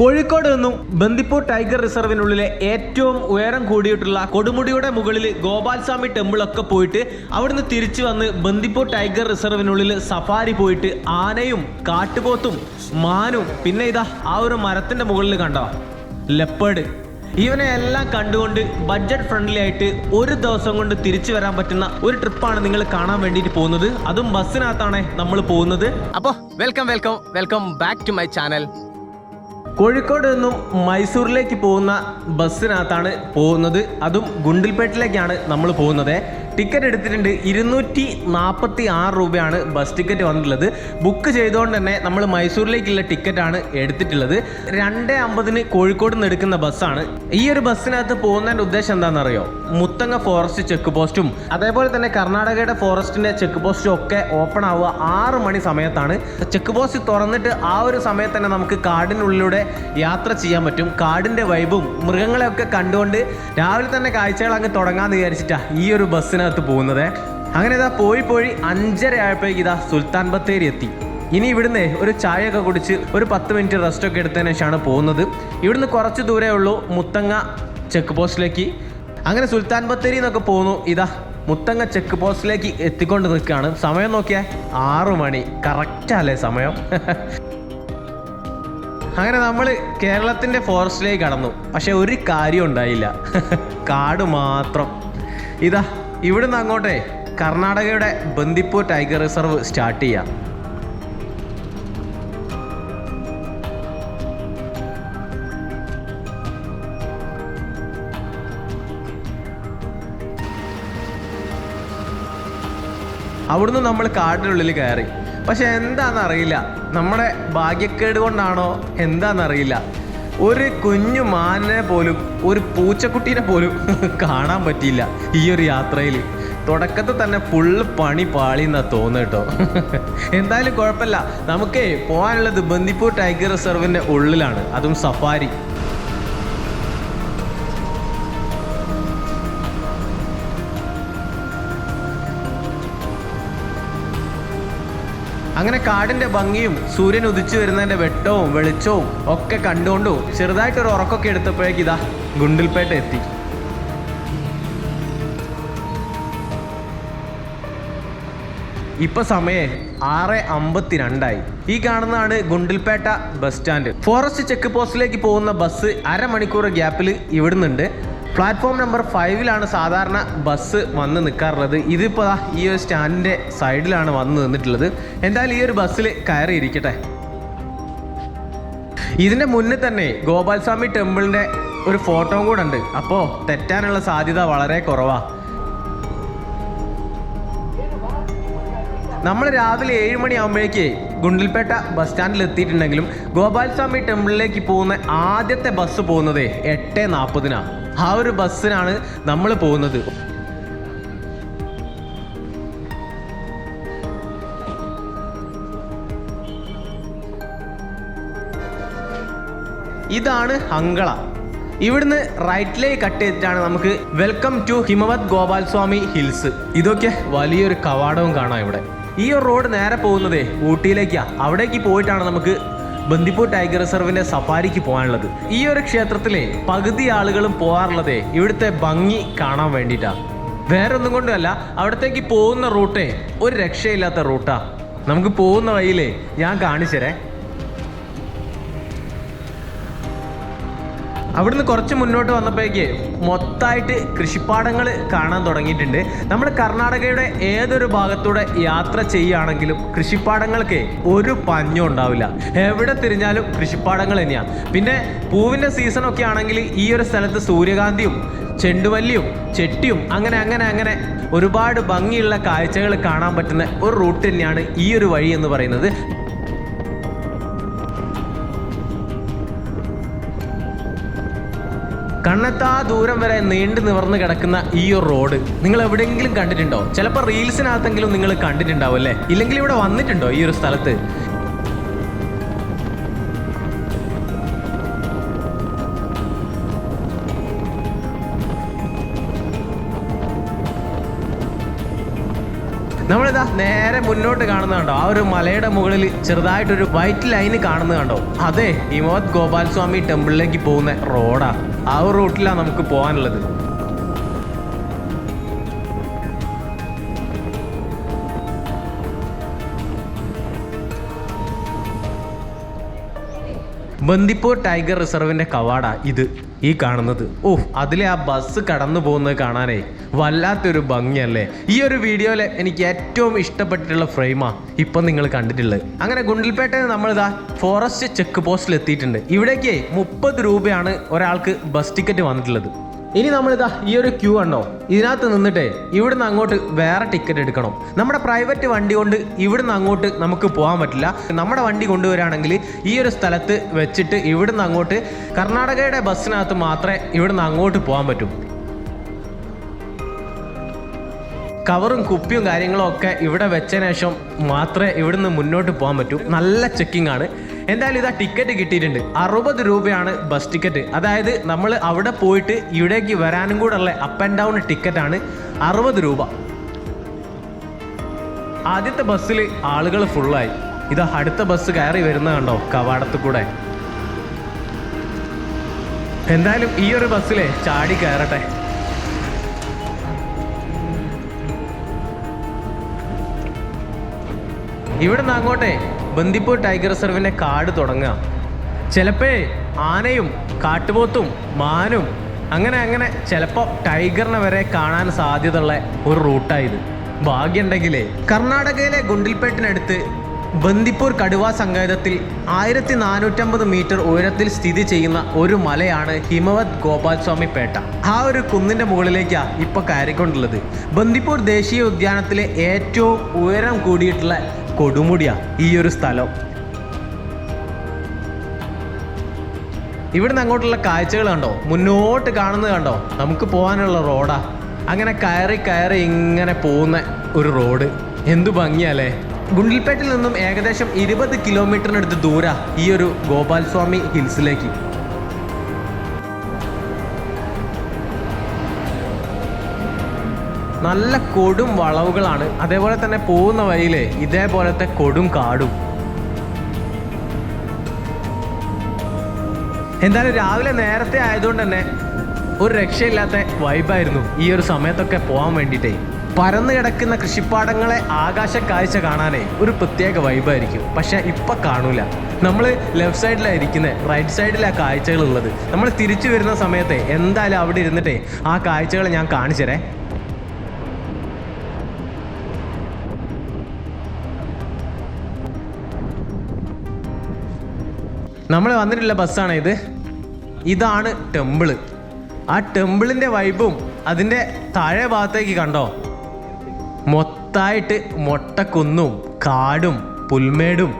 കോഴിക്കോട് നിന്നും ബന്ദിപ്പൂർ ടൈഗർ റിസർവിനുള്ളിലെ ഏറ്റവും ഉയരം കൂടിയിട്ടുള്ള കൊടുമുടിയുടെ മുകളിൽ ഗോപാൽസ്വാമി ടെമ്പിൾ ഒക്കെ പോയിട്ട് അവിടുന്ന് തിരിച്ചു വന്ന് ബന്ദിപ്പൂർ ടൈഗർ റിസർവിനുള്ളിൽ സഫാരി പോയിട്ട് ആനയും കാട്ടുപോത്തും മാനും പിന്നെ ഇതാ ആ ഒരു മരത്തിന്റെ മുകളിൽ കണ്ടോ? ലെപ്പേഡ് ഇവനെ എല്ലാം കണ്ടുകൊണ്ട് ബഡ്ജറ്റ് ഫ്രണ്ട്ലി ആയിട്ട് ഒരു ദിവസം കൊണ്ട് തിരിച്ചു വരാൻ പറ്റുന്ന ഒരു ട്രിപ്പാണ് നിങ്ങൾ കാണാൻ വേണ്ടിയിട്ട് പോകുന്നത്. അതും ബസ്സിനകത്താണ് നമ്മൾ പോകുന്നത്. അപ്പോൾ welcome welcome welcome back to my channel Kozhikode നിന്നും മൈസൂരിലേക്ക് പോകുന്ന ബസ്സിനകത്താണ് പോകുന്നത്. അതും ഗുണ്ടിൽപേട്ടിലേക്കാണ് നമ്മൾ പോകുന്നത്. ടിക്കറ്റ് എടുത്തിട്ടുണ്ട് ഇരുന്നൂറ്റി നാൽപ്പത്തി ആറ് രൂപയാണ് ബസ് ടിക്കറ്റ് വന്നിട്ടുള്ളത്. ബുക്ക് ചെയ്തുകൊണ്ട് തന്നെ നമ്മൾ മൈസൂരിലേക്കുള്ള ടിക്കറ്റാണ് എടുത്തിട്ടുള്ളത്. രണ്ട് അമ്പതിന് കോഴിക്കോട് നിന്ന് എടുക്കുന്ന ബസ്സാണ്. ഈ ഒരു ബസ്സിനകത്ത് പോകുന്നതിന്റെ ഉദ്ദേശം എന്താണെന്നറിയോ? മുത്തങ്ങ ഫോറസ്റ്റ് ചെക്ക് പോസ്റ്റും അതേപോലെ തന്നെ കർണാടകയുടെ ഫോറസ്റ്റിന്റെ ചെക്ക് പോസ്റ്റും ഒക്കെ ഓപ്പൺ ആവുക ആറ് മണി സമയത്താണ്. ചെക്ക് പോസ്റ്റ് തുറന്നിട്ട് ആ ഒരു സമയത്ത് തന്നെ നമുക്ക് കാടിനുള്ളിലൂടെ യാത്ര ചെയ്യാൻ പറ്റും. കാടിന്റെ വൈബും മൃഗങ്ങളെയൊക്കെ കണ്ടുകൊണ്ട് രാവിലെ തന്നെ കാഴ്ചകൾ അങ്ങ് തുടങ്ങാമെന്ന് വിചാരിച്ചിട്ടാണ് ഈ ഒരു ബസ്സിനകത്ത് പോകുന്നത്. അങ്ങനെ ഇതാ പോയി പോയി അഞ്ചര ആയപ്പോഴേക്ക് ഇതാ സുൽത്താൻ ബത്തേരി എത്തി. ഇനി ഇവിടുന്ന് ഒരു ചായയൊക്കെ കുടിച്ച് ഒരു പത്ത് മിനിറ്റ് റെസ്റ്റ് ഒക്കെ എടുത്തതിന് ശേഷമാണ് പോകുന്നത്. ഇവിടുന്ന് കുറച്ച് ദൂരേ ഉള്ളൂ മുത്തങ്ങ ചെക്ക് പോസ്റ്റിലേക്ക് അങ്ങനെ സുൽത്താൻ ബത്തേരി എന്നൊക്കെ പോകുന്നു. ഇതാ മുത്തങ്ങ ചെക്ക് പോസ്റ്റിലേക്ക് എത്തിക്കൊണ്ട് നിൽക്കുകയാണ്. സമയം നോക്കിയാൽ ആറു മണി. കറക്റ്റല്ലേ സമയം? അങ്ങനെ നമ്മൾ കേരളത്തിന്റെ ഫോറസ്റ്റിലേക്ക് കടന്നു. പക്ഷെ ഒരു കാര്യം ഉണ്ടായില്ല. കാട് മാത്രം. ഇതാ ഇവിടുന്ന് അങ്ങോട്ടേ കർണാടകയുടെ ബന്ദിപ്പൂർ ടൈഗർ റിസർവ് സ്റ്റാർട്ട് ചെയ്യാം. അവിടുന്ന് നമ്മൾ കാടിനുള്ളിൽ കയറി. പക്ഷെ എന്താണെന്ന് അറിയില്ല നമ്മുടെ ഭാഗ്യക്കേട് കൊണ്ടാണോ? എന്താണെന്നറിയില്ല. ഒരു കുഞ്ഞു മാനിനെ പോലും ഒരു പൂച്ചക്കുട്ടീനെ പോലും കാണാൻ പറ്റിയില്ല ഈ ഒരു യാത്രയിൽ. തുടക്കത്തിൽ തന്നെ ഫുള്ള് പണി പാളി എന്നാ തോന്നുന്നു കേട്ടോ എന്തായാലും കുഴപ്പമില്ല. നമുക്കേ പോകാനുള്ളത് ബന്ദിപ്പൂർ ടൈഗർ റിസർവിന്റെ ഉള്ളിലാണ്. അതും സഫാരി. അങ്ങനെ കാടിന്റെ ഭംഗിയും സൂര്യൻ ഉദിച്ചു വരുന്നതിന്റെ വെട്ടവും വെളിച്ചവും ഒക്കെ കണ്ടുകൊണ്ടു ചെറുതായിട്ടൊരു ഉറക്കൊക്കെ എടുത്തപ്പോഴേക്ക് ഇതാ ഗുണ്ടിൽപേട്ട എത്തി. ഇപ്പൊ സമയം ആറ് അമ്പത്തിരണ്ടായി. ഈ കാണുന്നതാണ് Gundlupet bus stand. Forest check പോസ്റ്റിലേക്ക് പോകുന്ന ബസ് അരമണിക്കൂർ ഗ്യാപ്പിൽ ഇവിടുന്നുണ്ട്. പ്ലാറ്റ്ഫോം നമ്പർ ഫൈവിലാണ് സാധാരണ ബസ് വന്ന് നിൽക്കാറുള്ളത് ഇതിപ്പോൾ ഈ ഒരു സ്റ്റാൻഡിന്റെ സൈഡിലാണ് വന്ന് നിന്നിട്ടുള്ളത്. എന്തായാലും ഈ ഒരു ബസ്സിൽ കയറി ഇരിക്കട്ടെ ഇതിന്റെ മുന്നേ തന്നെ ഗോപാൽസ്വാമി ടെമ്പിളിന്റെ ഒരു ഫോട്ടോയും കൂടെ ഉണ്ട്. അപ്പോൾ തെറ്റാനുള്ള സാധ്യത വളരെ കുറവാണ് നമ്മൾ രാവിലെ ഏഴ് മണിയാകുമ്പോഴേക്ക് ഗുണ്ടിൽപേട്ട ബസ് സ്റ്റാൻഡിൽ എത്തിയിട്ടുണ്ടെങ്കിലും ഗോപാൽസ്വാമി ടെമ്പിളിലേക്ക് പോകുന്ന ആദ്യത്തെ ബസ് പോകുന്നത് എട്ട് നാൽപ്പതിനാണ് ആ ഒരു ബസ്സിനാണ് നമ്മൾ പോകുന്നത്. ഇതാണ് ഹങ്കള ഇവിടുന്ന് റൈറ്റിലേക്ക് കട്ട് ചെയ്തിട്ടാണ് നമുക്ക് welcome to Himavad Gopal Swamy hills. ഇതൊക്കെ വലിയൊരു കവാടവും കാണാം ഇവിടെ. ഈ ഒരു റോഡ് നേരെ പോകുന്നതേ ഊട്ടിയിലേക്കാ. അവിടേക്ക് പോയിട്ടാണ് നമുക്ക് ബന്ദിപ്പൂർ ടൈഗർ റിസർവിന്റെ സഫാരിക്ക് പോകാനുള്ളത്. ഈ ഒരു ക്ഷേത്രത്തിലെ പകുതി ആളുകളും പോകാറുള്ളത് ഇവിടുത്തെ ഭംഗി കാണാൻ വേണ്ടിയിട്ടാണ് വേറെ ഒന്നും കൊണ്ടല്ല അവിടത്തേക്ക് പോകുന്ന റൂട്ടേ ഒരു രക്ഷയില്ലാത്ത റൂട്ടാ. നമുക്ക് പോകുന്ന വഴിയിലേ ഞാൻ കാണിച്ചരേ അവിടുന്ന് കുറച്ച് മുന്നോട്ട് വന്നപ്പോഴേക്ക് മൊത്തമായിട്ട് കൃഷിപ്പാടങ്ങൾ കാണാൻ തുടങ്ങിയിട്ടുണ്ട്. നമ്മൾ കർണാടകയുടെ ഏതൊരു ഭാഗത്തൂടെ യാത്ര ചെയ്യുകയാണെങ്കിലും കൃഷിപ്പാടങ്ങൾക്ക് ഒരു പഞ്ഞും ഉണ്ടാവില്ല. എവിടെ തിരിഞ്ഞാലും കൃഷിപ്പാടങ്ങൾ തന്നെയാണ് പിന്നെ പൂവിന്റെ സീസണൊക്കെ ആണെങ്കിൽ ഈ ഒരു സ്ഥലത്ത് സൂര്യകാന്തിയും ചെണ്ടുമല്ലിയും ചെട്ടിയും അങ്ങനെ അങ്ങനെ അങ്ങനെ ഒരുപാട് ഭംഗിയുള്ള കാഴ്ചകൾ കാണാൻ പറ്റുന്ന ഒരു റൂട്ട് തന്നെയാണ് ഈ ഒരു വഴി എന്ന് പറയുന്നത്. കണ്ണെത്താ ദൂരം വരെ നീണ്ടു നിവർന്ന് കിടക്കുന്ന ഈ ഒരു റോഡ് നിങ്ങൾ എവിടെയെങ്കിലും കണ്ടിട്ടുണ്ടോ? ചിലപ്പോൾ റീൽസിനകത്തെങ്കിലും നിങ്ങൾ കണ്ടിട്ടുണ്ടാവും അല്ലേ? ഇല്ലെങ്കിൽ ഇവിടെ വന്നിട്ടുണ്ടോ ഈ ഒരു സ്ഥലത്ത്? മുന്നോട്ട് കാണുന്ന കണ്ടോ? ആ ഒരു മലയുടെ മുകളിൽ ചെറുതായിട്ടൊരു വൈറ്റ് ലൈന് കാണുന്നത് കണ്ടോ? അതെ ഹിമവത് ഗോപാൽ സ്വാമി ടെമ്പിളിലേക്ക് പോകുന്ന റോഡാ ആ. ഒരു റൂട്ടിലാണ് നമുക്ക് പോകാനുള്ളത്. ബന്ദിപ്പൂർ ടൈഗർ റിസർവിന്റെ കവാടാ ഇത് ഈ കാണുന്നത്. ഓ അതിലെ ആ ബസ് കടന്നു പോകുന്നത് കാണാനേ വല്ലാത്തൊരു ഭംഗിയല്ലേ? ഈ ഒരു വീഡിയോയിലെ എനിക്ക് ഏറ്റവും ഇഷ്ടപ്പെട്ടിട്ടുള്ള ഫ്രെയിമാ ഇപ്പം നിങ്ങൾ കണ്ടിട്ടുള്ളത്. അങ്ങനെ ഗുണ്ടിൽപേട്ടയിൽ നമ്മളിതാ ഫോറസ്റ്റ് ചെക്ക് പോസ്റ്റിൽ എത്തിയിട്ടുണ്ട് ഇവിടേക്ക് മുപ്പത് രൂപയാണ് ഒരാൾക്ക് ബസ് ടിക്കറ്റ് വന്നിട്ടുള്ളത്. ഇനി നമ്മളിതാ ഈ ഒരു ക്യൂ ഉണ്ടോ ഇതിനകത്ത് നിന്നിട്ട് ഇവിടുന്ന് അങ്ങോട്ട് വേറെ ടിക്കറ്റ് എടുക്കണം. നമ്മുടെ പ്രൈവറ്റ് വണ്ടി കൊണ്ട് ഇവിടുന്ന് അങ്ങോട്ട് നമുക്ക് പോകാൻ പറ്റില്ല. നമ്മുടെ വണ്ടി കൊണ്ടുവരാണെങ്കിൽ ഈ ഒരു സ്ഥലത്ത് വെച്ചിട്ട് ഇവിടുന്ന് അങ്ങോട്ട് കർണാടകയുടെ ബസ്സിനകത്ത് മാത്രമേ ഇവിടുന്ന് അങ്ങോട്ട് പോകാൻ പറ്റൂ. കവറും കുപ്പിയും കാര്യങ്ങളും ഒക്കെ ഇവിടെ വെച്ചതിന് ശേഷം മാത്രമേ ഇവിടുന്ന് മുന്നോട്ട് പോകാൻ പറ്റൂ. നല്ല ചെക്കിംഗ് ആണ്. എന്തായാലും ഇതാ ടിക്കറ്റ് കിട്ടിയിട്ടുണ്ട്. അറുപത് രൂപയാണ് ബസ് ടിക്കറ്റ് അതായത് നമ്മൾ അവിടെ പോയിട്ട് ഇവിടേക്ക് വരാനും കൂടെ ഉള്ള അപ്പ് ആൻഡ് ഡൗൺ ടിക്കറ്റാണ് അറുപത് രൂപ. ആദ്യത്തെ ബസ്സിൽ ആളുകൾ ഫുള്ളായി ഇതാ അടുത്ത ബസ് കയറി വരുന്ന കണ്ടോ? കവാടത്തിൽ കൂടെ എന്തായാലും ഈ ഒരു ബസ്സിലെ ചാടി കയറട്ടെ. ഇവിടെ നിന്ന് അങ്ങോട്ടേ. ബന്ദിപ്പൂർ ടൈഗർ റിസർവിന്റെ കാട് തുടങ്ങുക. ചിലപ്പോൾ ആനയും കാട്ടുപോത്തും മാനും അങ്ങനെ അങ്ങനെ ചിലപ്പോൾ ടൈഗറിനെ വരെ കാണാൻ സാധ്യതയുള്ള ഒരു റൂട്ടായത് ഭാഗ്യമുണ്ടെങ്കിലേ കർണാടകയിലെ ഗുണ്ടിൽപേട്ടിനടുത്ത് ബന്ദിപ്പൂർ കടുവ സങ്കേതത്തിൽ ആയിരത്തി നാനൂറ്റമ്പത് മീറ്റർ ഉയരത്തിൽ സ്ഥിതി ചെയ്യുന്ന ഒരു മലയാണ് ഹിമവത് ഗോപാൽ സ്വാമി പേട്ട. ആ ഒരു കുന്നിന്റെ മുകളിലേക്കാണ് ഇപ്പോൾ കയറിക്കൊണ്ടുള്ളത്. ബന്ദിപ്പൂർ ദേശീയ ഉദ്യാനത്തിലെ ഏറ്റവും ഉയരം കൂടിയിട്ടുള്ള കൊടുമുടിയാ ഈ ഒരു സ്ഥലം. ഇവിടുന്ന് അങ്ങോട്ടുള്ള കാഴ്ചകൾ കണ്ടോ? മുന്നോട്ട് കാണുന്നത് കണ്ടോ? നമുക്ക് പോകാനുള്ള റോഡാ. അങ്ങനെ കയറി കയറി ഇങ്ങനെ പോകുന്ന ഒരു റോഡ്. എന്തു ഭംഗിയല്ലേ? ഗുണ്ടിൽപേട്ടിൽ നിന്നും ഏകദേശം ഇരുപത് കിലോമീറ്ററിനടുത്ത് ദൂര ഈ ഒരു ഗോപാൽ സ്വാമി ഹിൽസിലേക്ക്. നല്ല കൊടും വളവുകളാണ്. അതേപോലെ തന്നെ പോകുന്ന വഴിയിലെ ഇതേപോലത്തെ കൊടും കാടും. എന്തായാലും രാവിലെ നേരത്തെ ആയതുകൊണ്ട് തന്നെ ഒരു രക്ഷയില്ലാത്ത വൈബായിരുന്നു ഈ ഒരു സമയത്തൊക്കെ പോകാൻ വേണ്ടിയിട്ടേ. പരന്നു കിടക്കുന്ന കൃഷിപ്പാടങ്ങളെ ആകാശ കാഴ്ച കാണാനേ ഒരു പ്രത്യേക വൈബായിരിക്കും. പക്ഷെ ഇപ്പം കാണൂല. നമ്മൾ ലെഫ്റ്റ് സൈഡിലാണ് ഇരിക്കുന്നത് റൈറ്റ് സൈഡിലാണ് കാഴ്ചകൾ ഉള്ളത് നമ്മൾ തിരിച്ചു വരുന്ന സമയത്തെ എന്തായാലും അവിടെ ഇരുന്നിട്ടേ ആ കാഴ്ചകൾ ഞാൻ കാണിച്ചു തരേ നമ്മൾ വന്നിട്ടുള്ള ബസ്സാണ് ഇത്. ഇതാണ് ടെമ്പിൾ. ആ ടെമ്പിളിന്റെ വൈബും അതിന്റെ താഴെ ഭാഗത്തേക്ക് കണ്ടോ? മൊത്തായിട്ട് മൊട്ടക്കുന്നും കാടും പുൽമേടും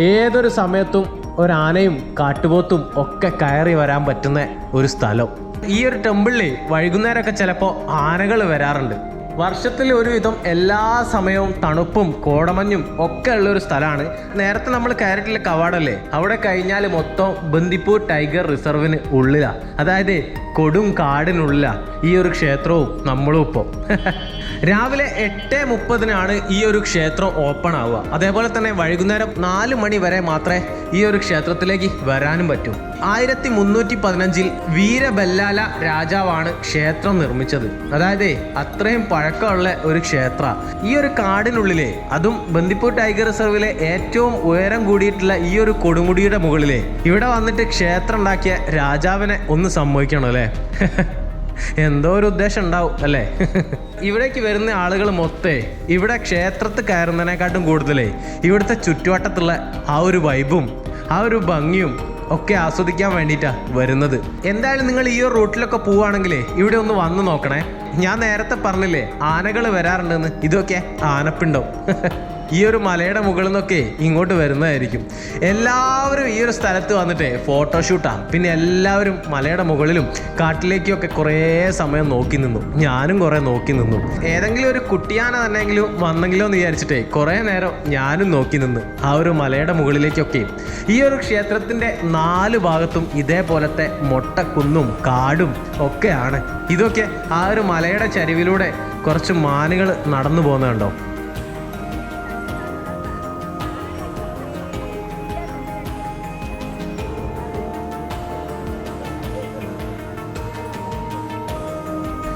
ഏതൊരു സമയത്തും ഒരാനയും കാട്ടുപോത്തും ഒക്കെ കയറി വരാൻ പറ്റുന്ന ഒരു സ്ഥലം. ഈ ഒരു ടെമ്പിളിൽ വൈകുന്നേരമൊക്കെ ചിലപ്പോൾ ആനകൾ വരാറുണ്ട്. വർഷത്തിൽ ഒരുവിധം എല്ലാ സമയവും തണുപ്പും കോടമഞ്ഞും ഒക്കെ ഉള്ള ഒരു സ്ഥലമാണ്. നേരത്തെ നമ്മൾ കയറിയിട്ടുള്ള കവാടല്ലേ? അവിടെ കഴിഞ്ഞാൽ മൊത്തം ബന്ദിപ്പൂർ ടൈഗർ റിസർവിന് ഉള്ളിലാണ് അതായത് കൊടും കാടിനുള്ളിലാണ് ഈ ഒരു ക്ഷേത്രവും നമ്മളും ഇപ്പോൾ രാവിലെ എട്ട് മുപ്പതിനാണ് ഈ ഒരു ക്ഷേത്രം ഓപ്പൺ ആവുക. അതേപോലെ തന്നെ വൈകുന്നേരം നാല് മണി വരെ മാത്രമേ ഈ ഒരു ക്ഷേത്രത്തിലേക്ക് വരാനും പറ്റൂ. ആയിരത്തി മുന്നൂറ്റി പതിനഞ്ചിൽ വീരബല്ലാല രാജാവാണ് ക്ഷേത്രം നിർമ്മിച്ചത്. അതായത് അത്രയും പഴക്കമുള്ള ഒരു ക്ഷേത്ര. ഈ ഒരു കാടിനുള്ളിലെ അതും ബന്ദിപ്പൂർ ടൈഗർ റിസർവിലെ ഏറ്റവും ഉയരം കൂടിയിട്ടുള്ള ഈ ഒരു കൊടുമുടിയുടെ മുകളിലെ ഇവിടെ വന്നിട്ട് ക്ഷേത്രം ഉണ്ടാക്കിയ രാജാവിനെ ഒന്ന് സംഭവിക്കണം അല്ലേ? എന്തോ ഒരു ഉദ്ദേശം ഉണ്ടാവും അല്ലേ? ഇവിടേക്ക് വരുന്ന ആളുകൾ മൊത്തേ ഇവിടെ ക്ഷേത്രത്തിൽ കയറുന്നതിനെക്കാട്ടും കൂടുതലേ ഇവിടുത്തെ ചുറ്റുവട്ടത്തുള്ള ആ ഒരു വൈബും ആ ഒരു ഭംഗിയും ഒക്കെ ആസ്വദിക്കാൻ വേണ്ടിയിട്ടാണ് വരുന്നത്. എന്തായാലും നിങ്ങൾ ഈ ഒരു റൂട്ടിലൊക്കെ പോവുകയാണെങ്കിലേ ഇവിടെ ഒന്ന് വന്നു നോക്കണേ. ഞാൻ നേരത്തെ പറഞ്ഞില്ലേ ആനകൾ വരാറുണ്ടെന്ന്. ഇതൊക്കെ ആനപ്പിണ്ടോ. ഈ ഒരു മലയുടെ മുകളിൽ നിന്നൊക്കെ ഇങ്ങോട്ട് വരുന്നതായിരിക്കും. എല്ലാവരും ഈ ഒരു സ്ഥലത്ത് വന്നിട്ട് ഫോട്ടോഷൂട്ടാണ് പിന്നെ എല്ലാവരും മലയുടെ മുകളിലും കാട്ടിലേക്കൊക്കെ കുറേ സമയം നോക്കി നിന്നു. ഞാനും കുറേ നോക്കി നിന്നു. ഏതെങ്കിലും ഒരു കുട്ടിയാന തന്നെങ്കിലും വന്നെങ്കിലോ എന്ന് വിചാരിച്ചിട്ടേ കുറേ നേരം ഞാനും നോക്കി നിന്ന് ആ ഒരു മലയുടെ മുകളിലേക്കൊക്കെ. ഈ ഒരു ക്ഷേത്രത്തിന്റെ നാല് ഭാഗത്തും ഇതേപോലത്തെ മൊട്ടക്കുന്നും കാടും ഒക്കെയാണ്. ഇതൊക്കെ ആ ഒരു മലയുടെ ചരിവിലൂടെ കുറച്ച് മാനുകൾ നടന്നു പോകുന്നത്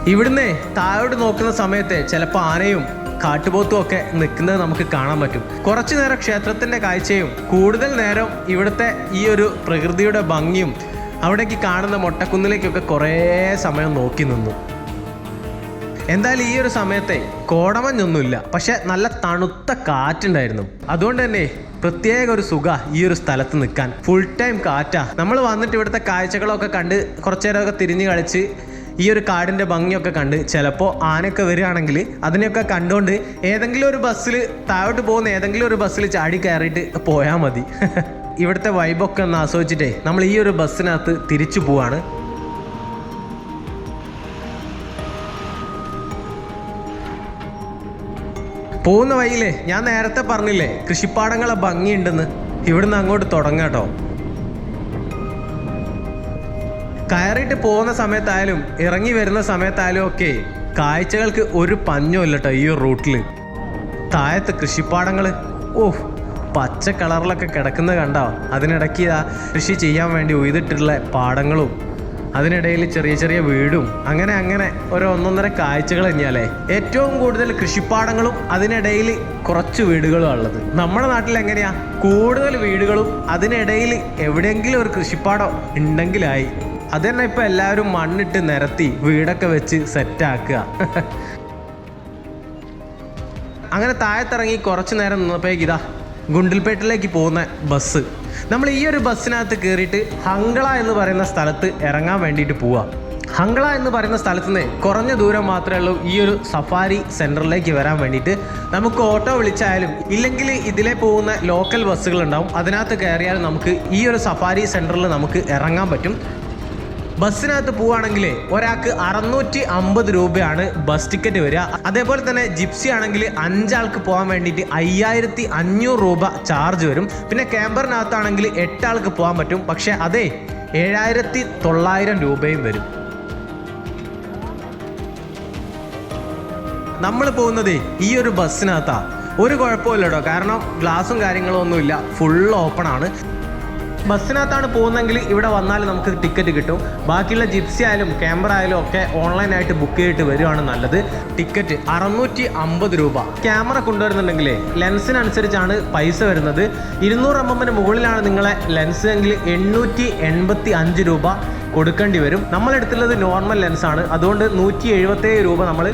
ഇവിടുന്ന് താഴോട്ട് നോക്കുന്ന സമയത്ത് ചിലപ്പോൾ ആനയും കാട്ടുപോത്തും ഒക്കെ നിൽക്കുന്നത് നമുക്ക് കാണാൻ പറ്റും. കുറച്ചു നേരം ക്ഷേത്രത്തിന്റെ കാഴ്ചയും കൂടുതൽ നേരം ഇവിടുത്തെ ഈ ഒരു പ്രകൃതിയുടെ ഭംഗിയും അവിടേക്ക് കാണുന്ന മൊട്ടക്കുന്നിലേക്കൊക്കെ കുറേ സമയം നോക്കി നിന്നു. എന്തായാലും ഈ ഒരു സമയത്തെ കോടമഞ്ഞൊന്നുമില്ല പക്ഷെ നല്ല തണുത്ത കാറ്റുണ്ടായിരുന്നു. അതുകൊണ്ട് തന്നെ പ്രത്യേക ഒരു സുഖ ഈ ഒരു സ്ഥലത്ത് നിൽക്കാൻ. ഫുൾ ടൈം കാറ്റാ. നമ്മൾ വന്നിട്ട് ഇവിടുത്തെ കാഴ്ചകളൊക്കെ കണ്ട് കുറച്ചു നേരമൊക്കെ തിരിഞ്ഞ് കളിച്ച് ഈ ഒരു കാടിന്റെ ഭംഗിയൊക്കെ കണ്ട് ചിലപ്പോൾ ആനയൊക്കെ വരികയാണെങ്കിൽ അതിനെയൊക്കെ കണ്ടുകൊണ്ട് ഏതെങ്കിലും ഒരു ബസ്സിൽ താഴോട്ട് പോകുന്ന ഏതെങ്കിലും ഒരു ബസ്സിൽ ചാടി കയറിയിട്ട് പോയാൽ മതി. ഇവിടുത്തെ വൈബൊക്കെ ഒന്ന് ആസ്വദിച്ചിട്ടേ നമ്മൾ ഈ ഒരു ബസ്സിനകത്ത് തിരിച്ചു പോവാണ്. പോകുന്ന വഴിയിലേ ഞാൻ നേരത്തെ പറഞ്ഞില്ലേ കൃഷിപ്പാടങ്ങളെ ഭംഗിയുണ്ടെന്ന്. ഇവിടുന്ന് അങ്ങോട്ട് തുടങ്ങാട്ടോ. കയറിയിട്ട് പോകുന്ന സമയത്തായാലും ഇറങ്ങി വരുന്ന സമയത്തായാലും ഒക്കെ കാഴ്ചകൾക്ക് ഒരു പഞ്ഞോ കേട്ടോ ഈ റൂട്ടിൽ താഴത്തെ കൃഷിപ്പാടങ്ങൾ ഓഹ് പച്ച കളറിലൊക്കെ കിടക്കുന്നത് കണ്ടോ? അതിനിടയ്ക്ക് ആ കൃഷി ചെയ്യാൻ വേണ്ടി ഉയ്തിട്ടുള്ള പാടങ്ങളും അതിനിടയിൽ ചെറിയ ചെറിയ വീടും അങ്ങനെ അങ്ങനെ ഓരോ ഒന്നൊന്നര കാഴ്ചകൾ തന്നെയല്ലേ? ഏറ്റവും കൂടുതൽ കൃഷിപ്പാടങ്ങളും അതിനിടയിൽ കുറച്ച് വീടുകളും ഉള്ളത്. നമ്മുടെ നാട്ടിൽ എങ്ങനെയാ? കൂടുതൽ വീടുകളും അതിനിടയിൽ എവിടെയെങ്കിലും ഒരു കൃഷിപ്പാടം ഉണ്ടെങ്കിലായി അത് തന്നെ ഇപ്പം എല്ലാവരും മണ്ണിട്ട് നിരത്തി വീടൊക്കെ വെച്ച് സെറ്റാക്കുക അങ്ങനെ താഴത്തിറങ്ങി കുറച്ച് നേരം നിന്നപ്പോഴേക്ക് ഇതാ ഗുണ്ടിൽപേട്ടിലേക്ക് പോകുന്ന ബസ് നമ്മൾ ഈ ഒരു ബസ്സിനകത്ത് കയറിയിട്ട് ഹംഗള എന്ന് പറയുന്ന സ്ഥലത്ത് ഇറങ്ങാൻ വേണ്ടിയിട്ട് പോവുക ഹംഗള എന്ന് പറയുന്ന സ്ഥലത്ത് നിന്ന് കുറഞ്ഞ ദൂരം മാത്രമേ ഉള്ളൂ ഈ ഒരു സഫാരി സെന്ററിലേക്ക് വരാൻ വേണ്ടിയിട്ട്. നമുക്ക് ഓട്ടോ വിളിച്ചായാലും ഇല്ലെങ്കിൽ ഇതിലെ പോകുന്ന ലോക്കൽ ബസ്സുകൾ ഉണ്ടാവും. അതിനകത്ത് കയറിയാൽ നമുക്ക് ഈ ഒരു സഫാരി സെന്ററിൽ നമുക്ക് ഇറങ്ങാൻ പറ്റും. ബസ്സിനകത്ത് പോവുകയാണെങ്കിൽ ഒരാൾക്ക് അറുന്നൂറ്റി അമ്പത് രൂപയാണ് ബസ് ടിക്കറ്റ് വരിക. അതേപോലെ തന്നെ ജിപ്സി ആണെങ്കിൽ അഞ്ചാൾക്ക് പോകാൻ വേണ്ടിയിട്ട് അയ്യായിരത്തി അഞ്ഞൂറ് രൂപ ചാർജ് വരും. പിന്നെ ക്യാമ്പറിനകത്താണെങ്കിൽ എട്ടാൾക്ക് പോകാൻ പറ്റും. പക്ഷേ അതെ ഏഴായിരത്തി തൊള്ളായിരം രൂപയും വരും. നമ്മൾ പോകുന്നത് ഈ ഒരു ബസ്സിനകത്താണ് ഒരു കുഴപ്പമില്ല കേട്ടോ കാരണം ഗ്ലാസും കാര്യങ്ങളും ഒന്നുമില്ല. ഫുൾ ഓപ്പൺ ആണ്. ബസ്സിനകത്താണ് പോകുന്നതെങ്കിൽ ഇവിടെ വന്നാൽ നമുക്ക് ടിക്കറ്റ് കിട്ടും. ബാക്കിയുള്ള ജിപ്സി ആയാലും ക്യാമറ ആയാലും ഒക്കെ ഓൺലൈനായിട്ട് ബുക്ക് ചെയ്തിട്ട് വരുവാണ് നല്ലത്. ടിക്കറ്റ് അറുന്നൂറ്റി അമ്പത് രൂപ. ക്യാമറ കൊണ്ടുവരുന്നുണ്ടെങ്കിൽ ലെൻസിനനുസരിച്ചാണ് പൈസ വരുന്നത്. ഇരുന്നൂറ് എം എമ്മിന് മുകളിലാണ് നിങ്ങളെ ലെൻസ് എങ്കിൽ എണ്ണൂറ്റി എൺപത്തി അഞ്ച് രൂപ കൊടുക്കേണ്ടി വരും. നമ്മൾ എടുത്തുള്ളത് നോർമൽ ലെൻസാണ്. അതുകൊണ്ട് നൂറ്റി എഴുപത്തേഴ് രൂപ നമ്മൾ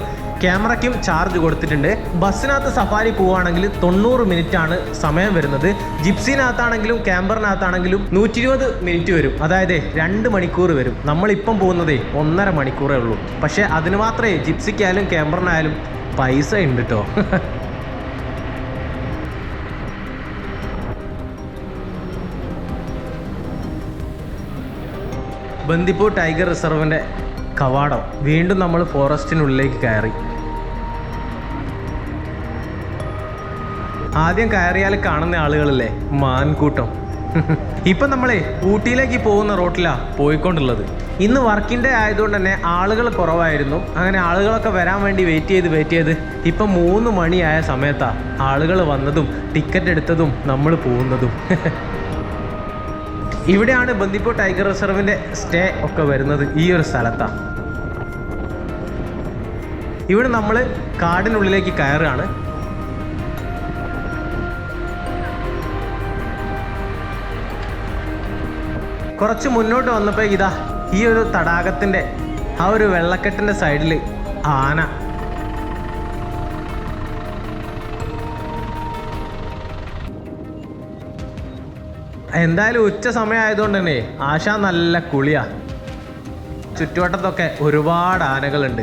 ക്യാമറയ്ക്കും ചാർജ് കൊടുത്തിട്ടുണ്ട്. ബസ്സിനകത്ത് സഫാരി പോവുകയാണെങ്കിൽ തൊണ്ണൂറ് മിനിറ്റ് ആണ് സമയം വരുന്നത്. ജിപ്സിനകത്താണെങ്കിലും ക്യാമ്പറിനകത്താണെങ്കിലും നൂറ്റി ഇരുപത് മിനിറ്റ് വരും. അതായത് രണ്ട് മണിക്കൂർ വരും. നമ്മളിപ്പം പോകുന്നതേ ഒന്നര മണിക്കൂറേ ഉള്ളൂ. പക്ഷേ അതിന് മാത്രമേ ജിപ്സിക്കായാലും ക്യാമ്പറിനായാലും പൈസ ഉണ്ട് കേട്ടോ ബന്ദിപ്പൂർ ടൈഗർ റിസർവിന്റെ കവാടം വീണ്ടും നമ്മൾ ഫോറസ്റ്റിനുള്ളിലേക്ക് കയറി. ആദ്യം കയറിയാൽ കാണുന്ന ആളുകളല്ലേ? മാൻകൂട്ടം. ഇപ്പം നമ്മളെ ഊട്ടിയിലേക്ക് പോകുന്ന റോട്ടിലാണ് പോയിക്കൊണ്ടുള്ളത്. ഇന്ന് വർക്കിംഗ് ഡേ ആയതുകൊണ്ട് തന്നെ ആളുകൾ കുറവായിരുന്നു. അങ്ങനെ ആളുകളൊക്കെ വരാൻ വേണ്ടി വെയിറ്റ് ചെയ്ത് വെയിറ്റ് ചെയ്ത് ഇപ്പം മൂന്ന് മണിയായ സമയത്താണ് ആളുകൾ വന്നതും ടിക്കറ്റ് എടുത്തതും നമ്മൾ പോകുന്നതും. ഇവിടെയാണ് ബന്ദിപ്പൂർ ടൈഗർ റിസർവിന്റെ സ്റ്റേ ഒക്കെ വരുന്നത് ഈ ഒരു സ്ഥലത്താണ് ഇവിടെ നമ്മൾ കാടിനുള്ളിലേക്ക് കയറുകയാണ്. കുറച്ച് മുന്നോട്ട് വന്നപ്പോൾ ഇതാ ഈ ഒരു തടാകത്തിന്റെ ആ ഒരു വെള്ളക്കെട്ടിന്റെ സൈഡിൽ ആന. എന്തായാലും ഉച്ച സമയമായതുകൊണ്ട് തന്നെ ആശ നല്ല കുളിയാ. ചുറ്റുവട്ടത്തൊക്കെ ഒരുപാട് ആനകളുണ്ട്.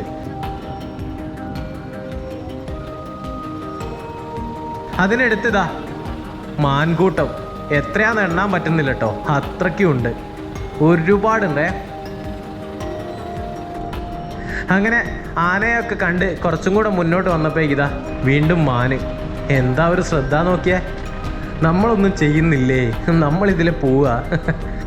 അതിനടുത്തിതാ മാൻകൂട്ടം. എത്രയാന്ന് എണ്ണാൻ പറ്റുന്നില്ല കേട്ടോ അത്രയ്ക്കും ഉണ്ട് ഒരുപാടുണ്ടേ. അങ്ങനെ ആനയൊക്കെ കണ്ട് കുറച്ചും കൂടെ മുന്നോട്ട് വന്നപ്പോൾ ഇതാ വീണ്ടും മാന്. എന്താ ഒരു ശ്രദ്ധ നോക്കിയേ? നമ്മളൊന്നും ചെയ്യുന്നില്ലേ? നമ്മളിതിൽ പോവാ. പോവുക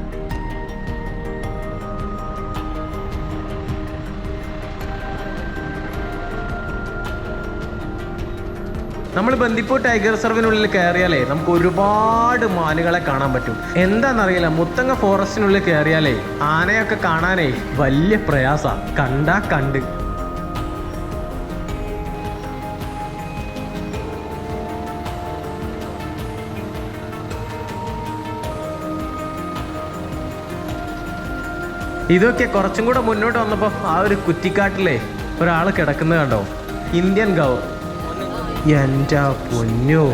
ബന്ദിപ്പൂർ ടൈഗർ റിസർവിനുള്ളിൽ കയറിയാലേ നമുക്ക് ഒരുപാട് മാനുകളെ കാണാൻ പറ്റും. എന്താണെന്നറിയില്ല മുത്തങ്ങ ഫോറസ്റ്റിനുള്ളിൽ കയറിയാലേ ആനയൊക്കെ കാണാനേ വലിയ പ്രയാസ. കണ്ടാ കണ്ട്. ഇതൊക്കെ കുറച്ചും കൂടെ മുന്നോട്ട് വന്നപ്പോൾ ആ ഒരു കുറ്റിക്കാട്ടിലെ ഒരാൾ കിടക്കുന്നത് കണ്ടോ? ഇന്ത്യൻ ഗവ് എന്റെ പൊന്നോ.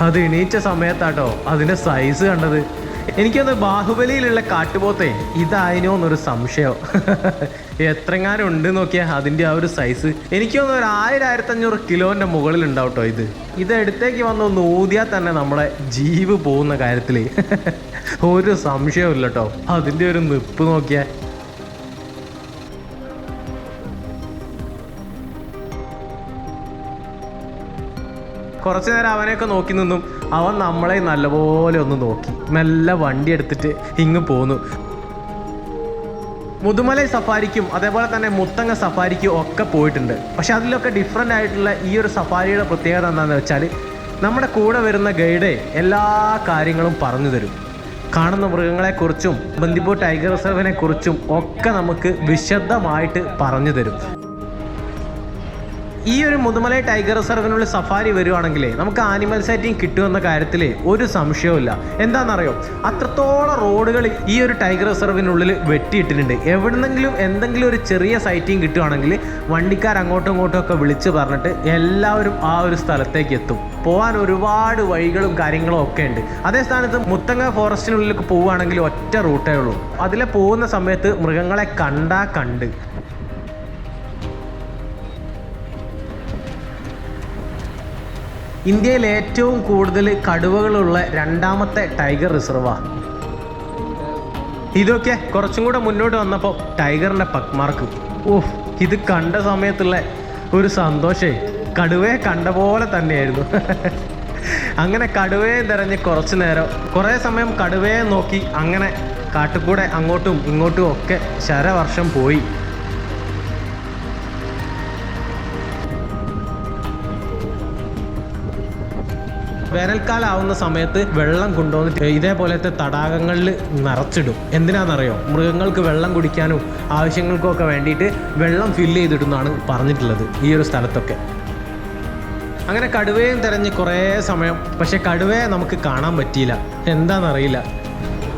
അത് എണീച്ച സമയത്താട്ടോ അതിന്റെ സൈസ് കണ്ടത്. എനിക്കൊന്ന് ബാഹുബലിയിലുള്ള കാട്ടുപോത്തെ ഇതായിനോ എന്നൊരു സംശയം. എത്രങ്ങാനും ഉണ്ട് നോക്കിയാൽ അതിന്റെ ആ ഒരു സൈസ് എനിക്കൊന്ന് ഒരു ആയിരം ആയിരത്തഞ്ഞൂറ് കിലോന്റെ മുകളിൽ ഉണ്ടാവും കേട്ടോ ഇത് ഇതെടുത്തേക്ക് വന്ന് ഒന്ന് ഊതിയാൽ തന്നെ നമ്മുടെ ജീവ് പോകുന്ന കാര്യത്തിൽ ഒരു സംശയവും കേട്ടോ അതിന്റെ ഒരു നിപ്പ് നോക്കിയാൽ കുറച്ചു നേരം അവനെയൊക്കെ നോക്കി നിന്നും അവൻ നമ്മളെ നല്ലപോലെ ഒന്ന് നോക്കി. നല്ല വണ്ടി എടുത്തിട്ട് ഇങ്ങ് പോന്നു. മുതുമല സഫാരിക്കും അതേപോലെ തന്നെ മുത്തങ്ങ സഫാരിക്കും ഒക്കെ പോയിട്ടുണ്ട്. പക്ഷെ അതിലൊക്കെ ഡിഫറെന്റ് ആയിട്ടുള്ള ഈ ഒരു സഫാരിയുടെ പ്രത്യേകത എന്താണെന്ന് വെച്ചാൽ നമ്മുടെ കൂടെ വരുന്ന ഗൈഡ് എല്ലാ കാര്യങ്ങളും പറഞ്ഞു തരും. കാണുന്ന മൃഗങ്ങളെക്കുറിച്ചും ബന്ദിപ്പൂർ ടൈഗർ റിസർവിനെ കുറിച്ചും ഒക്കെ നമുക്ക് വിശദമായിട്ട് പറഞ്ഞു തരും. ഈ ഒരു മുതുമല ടൈഗർ റിസർവിനുള്ള സഫാരി വരുവാണെങ്കിൽ നമുക്ക് ആനിമൽ സൈറ്റിംഗ് കിട്ടുമെന്ന കാര്യത്തിൽ ഒരു സംശയവുമില്ല. എന്താണെന്നറിയോ? അത്രത്തോളം റോഡുകൾ ഈ ഒരു ടൈഗർ റിസർവിനുള്ളിൽ വെട്ടിയിട്ടിട്ടുണ്ട്. എവിടുന്നെങ്കിലും എന്തെങ്കിലും ഒരു ചെറിയ സൈറ്റിംഗ് കിട്ടുവാണെങ്കിൽ വണ്ടിക്കാർ അങ്ങോട്ടും ഇങ്ങോട്ടും ഒക്കെ വിളിച്ച് പറഞ്ഞിട്ട് എല്ലാവരും ആ ഒരു സ്ഥലത്തേക്ക് എത്തും. പോകാൻ ഒരുപാട് വഴികളും കാര്യങ്ങളും ഒക്കെ ഉണ്ട്. അതേ സ്ഥാനത്ത് മുത്തങ്ങ ഫോറസ്റ്റിനുള്ളിലേക്ക് പോവുകയാണെങ്കിൽ ഒറ്റ റൂട്ടേ ഉള്ളൂ. അതിലെ പോകുന്ന സമയത്ത് മൃഗങ്ങളെ കണ്ടാ കണ്ട്. ഇന്ത്യയിൽ ഏറ്റവും കൂടുതൽ കടുവകളുള്ള രണ്ടാമത്തെ ടൈഗർ റിസർവാണ് ഇതൊക്കെ കുറച്ചും കൂടെ മുന്നോട്ട് വന്നപ്പോൾ ടൈഗറിന്റെ പക്മാർക്ക് ഓഹ് ഇത് കണ്ട സമയത്തുള്ള ഒരു സന്തോഷേ. കടുവയെ കണ്ട പോലെ തന്നെയായിരുന്നു. അങ്ങനെ കടുവയെ തിരഞ്ഞ് കുറച്ച് നേരം കുറേ സമയം കടുവയെ നോക്കി അങ്ങനെ കാട്ടുകൂടെ അങ്ങോട്ടും ഇങ്ങോട്ടും ഒക്കെ ശരവർഷം പോയി. വേനൽക്കാലം ആവുന്ന സമയത്ത് വെള്ളം കൊണ്ടുവന്നിട്ട് ഇതേപോലത്തെ തടാകങ്ങളിൽ നിറച്ചിടും. എന്തിനാണെന്നറിയോ? മൃഗങ്ങൾക്ക് വെള്ളം കുടിക്കാനും ആവശ്യങ്ങൾക്കും ഒക്കെ വേണ്ടിയിട്ട് വെള്ളം ഫില്ല് ചെയ്തിടുന്നാണ് പറഞ്ഞിട്ടുള്ളത് ഈ ഒരു സ്ഥലത്തൊക്കെ. അങ്ങനെ കടുവയും തിരഞ്ഞ് കുറേ സമയം പക്ഷെ കടുവയെ നമുക്ക് കാണാൻ പറ്റിയില്ല. എന്താണെന്നറിയില്ല.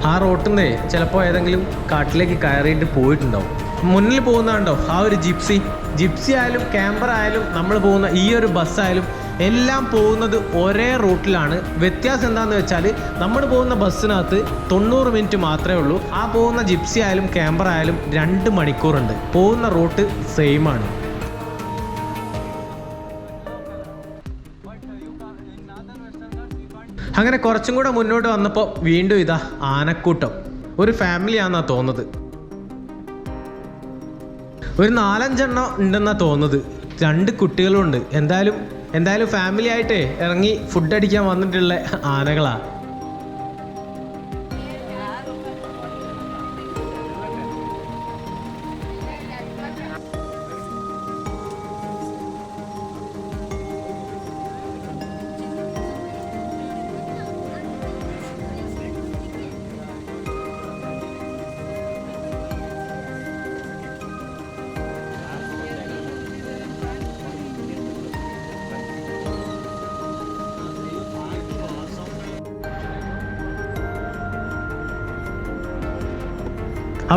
ആ റോട്ടിൽ നിന്നേ ചിലപ്പോൾ ഏതെങ്കിലും കാട്ടിലേക്ക് കയറിയിട്ട് പോയിട്ടുണ്ടാവും. മുന്നിൽ പോകുന്നതുണ്ടോ? ആ ഒരു ജിപ്സി. ജിപ്സി ആയാലും ക്യാമ്പർ ആയാലും നമ്മൾ പോകുന്ന ഈ ഒരു ബസ്സായാലും എല്ലാം പോകുന്നത് ഒരേ റൂട്ടിലാണ്. വ്യത്യാസം എന്താണെന്ന് വെച്ചാൽ നമ്മൾ പോകുന്ന ബസ്സിനകത്ത് തൊണ്ണൂറ് മിനിറ്റ് മാത്രമേ ഉള്ളൂ. ആ പോകുന്ന ജിപ്സി ആയാലും ക്യാമ്പർ ആയാലും രണ്ട് മണിക്കൂറുണ്ട്. പോകുന്ന റൂട്ട് സെയിം ആണ് അങ്ങനെ കുറച്ചും കൂടെ മുന്നോട്ട് വന്നപ്പോൾ വീണ്ടും ഇതാ ആനക്കൂട്ടം. ഒരു ഫാമിലിയാണെന്നാ തോന്നുന്നത്. ഒരു നാലഞ്ചെണ്ണം ഉണ്ടെന്നാ തോന്നുന്നത്. രണ്ട് കുട്ടികളുണ്ട്. എന്തായാലും എന്തായാലും ഫാമിലി ആയിട്ടേ ഇറങ്ങി ഫുഡ് അടിക്കാൻ വന്നിട്ടുള്ള ആനകളാ.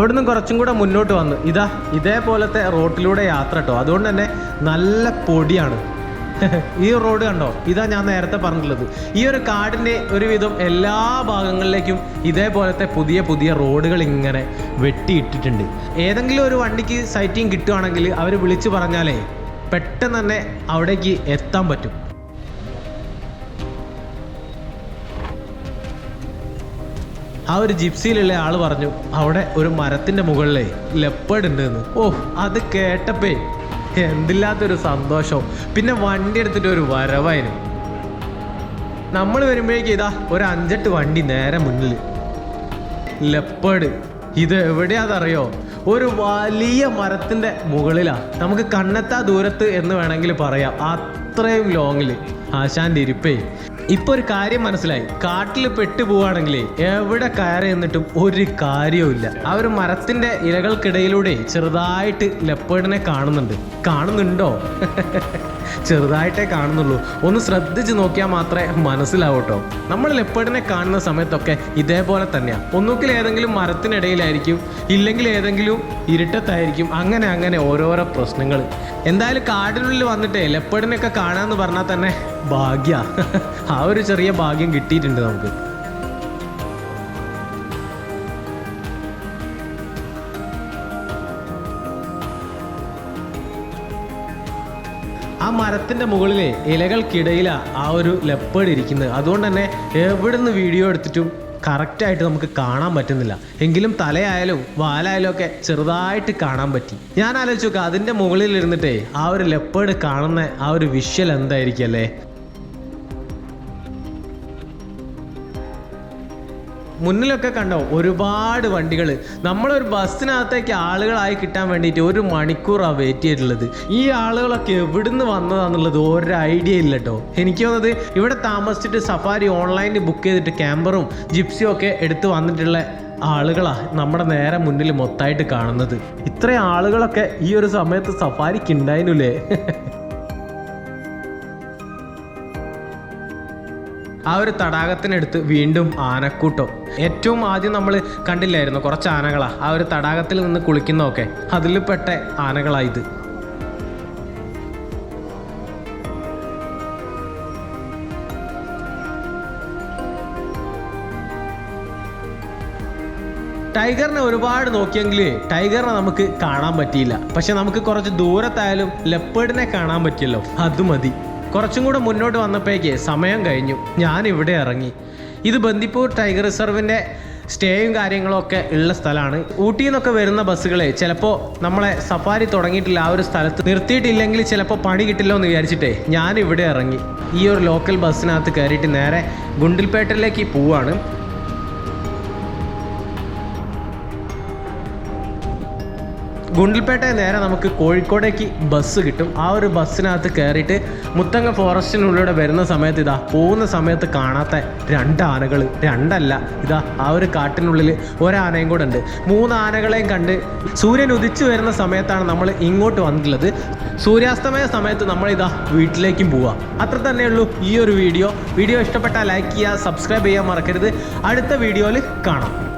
അവിടുന്ന് കുറച്ചും കൂടെ മുന്നോട്ട് വന്നു. ഇതാ ഇതേപോലത്തെ റോട്ടിലൂടെ യാത്ര കേട്ടോ അതുകൊണ്ട് തന്നെ നല്ല പൊടിയാണ്. ഈ റോഡ് കണ്ടോ? ഇതാ ഞാൻ നേരത്തെ പറഞ്ഞിട്ടുള്ളത്. ഈ ഒരു കാടിന്റെ ഒരുവിധം എല്ലാ ഭാഗങ്ങളിലേക്കും ഇതേപോലത്തെ പുതിയ പുതിയ റോഡുകൾ ഇങ്ങനെ വെട്ടിയിട്ടിട്ടുണ്ട്. ഏതെങ്കിലും ഒരു വണ്ടിക്ക് സൈറ്റിങ് കിട്ടുവാണെങ്കിൽ അവർ വിളിച്ചു പറഞ്ഞാലേ പെട്ടെന്ന് തന്നെ അവിടേക്ക് എത്താൻ പറ്റും. ആ ഒരു ജിപ്സിയിലുള്ള ആൾ പറഞ്ഞു അവിടെ ഒരു മരത്തിന്റെ മുകളിലെ ലെപ്പേഡ് ഉണ്ട് എന്ന് ഓ അത് കേട്ടപ്പേ എന്തില്ലാത്തൊരു സന്തോഷവും പിന്നെ വണ്ടി എടുത്തിട്ട് ഒരു വരവായിരുന്നു നമ്മൾ വരുമ്പോഴേക്ക് ഇതാ ഒരു അഞ്ചെട്ട് വണ്ടി നേരെ മുന്നിൽ ലെപ്പേഡ്. ഇത് എവിടെയാണെന്നറിയോ ഒരു വലിയ മരത്തിന്റെ മുകളിലാ. നമുക്ക് കണ്ണെത്താ ദൂരത്ത് എന്ന് വേണമെങ്കിൽ പറയാം. അത്രയും ലോങ്ങിൽ ആശാന്റെ ഇരിപ്പേ. ഇപ്പൊ ഒരു കാര്യം മനസ്സിലായി. കാട്ടിൽ പെട്ടു പോവാണെങ്കിലേ എവിടെ കയറി എന്നിട്ടും ഒരു കാര്യവുമില്ല ആ ഒരു മരത്തിന്റെ ഇലകൾക്കിടയിലൂടെ ചെറുതായിട്ട് ലെപ്പേഡിനെ കാണുന്നുണ്ട്. കാണുന്നുണ്ടോ? ചെറുതായിട്ടേ കാണുന്നുള്ളൂ. ഒന്ന് ശ്രദ്ധിച്ച് നോക്കിയാൽ മാത്രമേ മനസ്സിലാവൂ കേട്ടോ നമ്മൾ ലെപ്പേഡിനെ കാണുന്ന സമയത്തൊക്കെ ഇതേപോലെ തന്നെയാണ് ഒന്നുകിൽ ഏതെങ്കിലും മരത്തിനിടയിലായിരിക്കും ഇല്ലെങ്കിൽ ഏതെങ്കിലും ഇരുട്ടത്തായിരിക്കും അങ്ങനെ അങ്ങനെ ഓരോരോ പ്രശ്നങ്ങൾ. എന്തായാലും കാടിനുള്ളിൽ വന്നിട്ടേ ലെപ്പേഡിനൊക്കെ കാണാമെന്ന് പറഞ്ഞാൽ തന്നെ ഭാഗ്യ. ആ ഒരു ചെറിയ ഭാഗ്യം കിട്ടിയിട്ടുണ്ട് നമുക്ക്. ആ മരത്തിന്റെ മുകളിലെ ഇലകൾക്കിടയിലാണ് ആ ഒരു ലെപ്പേഡ് ഇരിക്കുന്നത്. അതുകൊണ്ട് തന്നെ എവിടുന്ന് വീഡിയോ എടുത്തിട്ടും കറക്റ്റായിട്ട് നമുക്ക് കാണാൻ പറ്റുന്നില്ല. എങ്കിലും തലയായാലും വാലായാലും ഒക്കെ ചെറുതായിട്ട് കാണാൻ പറ്റി. ഞാൻ ആലോചിച്ചു നോക്കുക അതിന്റെ മുകളിൽ ഇരുന്നിട്ടേ ആ ഒരു ലെപ്പേഡ് കാണുന്ന ആ ഒരു വിഷ്വൽ എന്തായിരിക്കും അല്ലേ? മുന്നിലൊക്കെ കണ്ടോ ഒരുപാട് വണ്ടികൾ നമ്മളൊരു ബസ്സിനകത്തേക്ക് ആളുകളായി കിട്ടാൻ വേണ്ടിയിട്ട് ഒരു മണിക്കൂറാണ് വെയിറ്റ് ചെയ്തിട്ടുള്ളത്. ഈ ആളുകളൊക്കെ എവിടുന്ന് വന്നതാന്നുള്ളത് ഒരു ഐഡിയ ഇല്ല കേട്ടോ എനിക്ക് തോന്നുന്നത് ഇവിടെ താമസിച്ചിട്ട് സഫാരി ഓൺലൈനിൽ ബുക്ക് ചെയ്തിട്ട് ക്യാമ്പറും ജിപ്സിയും ഒക്കെ എടുത്ത് വന്നിട്ടുള്ള ആളുകളാണ് നമ്മുടെ നേരെ മുന്നിൽ മൊത്തമായിട്ട് കാണുന്നത്. ഇത്രയും ആളുകളൊക്കെ ഈ ഒരു സമയത്ത് സഫാരിക്ക് ഉണ്ടായിരുന്നില്ലേ? ആ ഒരു തടാകത്തിനടുത്ത് വീണ്ടും ആനക്കൂട്ടം. ഏറ്റവും ആദ്യം നമ്മൾ കണ്ടില്ലായിരുന്നു കുറച്ച് ആനകളാ. ആ ഒരു തടാകത്തിൽ നിന്ന് കുളിക്കുന്നതൊക്കെ. അതിൽ പെട്ട ആനകളായത് ടൈഗറിനെ ഒരുപാട് നോക്കിയെങ്കിൽ ടൈഗറിനെ നമുക്ക് കാണാൻ പറ്റിയില്ല. പക്ഷെ നമുക്ക് കുറച്ച് ദൂരത്തായാലും ലെപ്പേഡിനെ കാണാൻ പറ്റിയല്ലോ. അത് മതി. കുറച്ചും കൂടെ മുന്നോട്ട് വന്നപ്പോഴേക്ക് സമയം കഴിഞ്ഞു. ഞാൻ ഇവിടെ ഇറങ്ങി. ഇത് ബന്ദിപ്പൂർ ടൈഗർ റിസർവിന്റെ സ്റ്റേയും കാര്യങ്ങളൊക്കെ ഉള്ള സ്ഥലമാണ്. ഊട്ടിയിൽ നിന്നൊക്കെ വരുന്ന ബസ്സുകളെ ചിലപ്പോൾ നമ്മളെ സഫാരി തുടങ്ങിയിട്ടില്ല ആ ഒരു സ്ഥലത്ത് നിർത്തിയിട്ടില്ലെങ്കിൽ ചിലപ്പോൾ പണി കിട്ടില്ല എന്ന് വിചാരിച്ചിട്ടേ ഞാൻ ഇവിടെ ഇറങ്ങി. ഈ ഒരു ലോക്കൽ ബസ്സിനകത്ത് കയറിയിട്ട് നേരെ ഗുണ്ടിൽപേട്ടയിലേക്ക് പോവാണ്. ഗുണ്ടിൽപേട്ട നേരെ നമുക്ക് കോഴിക്കോടേക്ക് ബസ് കിട്ടും. ആ ഒരു ബസ്സിനകത്ത് കയറിയിട്ട് മുത്തങ്ങ ഫോറസ്റ്റിനുള്ളിലൂടെ വരുന്ന സമയത്ത് ഇതാ പോകുന്ന സമയത്ത് കാണാത്ത രണ്ട് ആനകൾ രണ്ടല്ല ഇതാ ആ ഒരു കാട്ടിനുള്ളിൽ ഒരാനയും കൂടെ ഉണ്ട്. മൂന്ന് ആനകളെയും കണ്ട് സൂര്യൻ ഉദിച്ചു വരുന്ന സമയത്താണ് നമ്മൾ ഇങ്ങോട്ട് വന്നിട്ടുള്ളത്. സൂര്യാസ്തമയ സമയത്ത് നമ്മൾ ഇതാ വീട്ടിലേക്കും പോവാം. അത്ര തന്നെയുള്ളൂ ഈ ഒരു വീഡിയോ. വീഡിയോ ഇഷ്ടപ്പെട്ടാൽ ലൈക്ക് ചെയ്യുക സബ്സ്ക്രൈബ് ചെയ്യാൻ മറക്കരുത്. അടുത്ത വീഡിയോയിൽ കാണാം.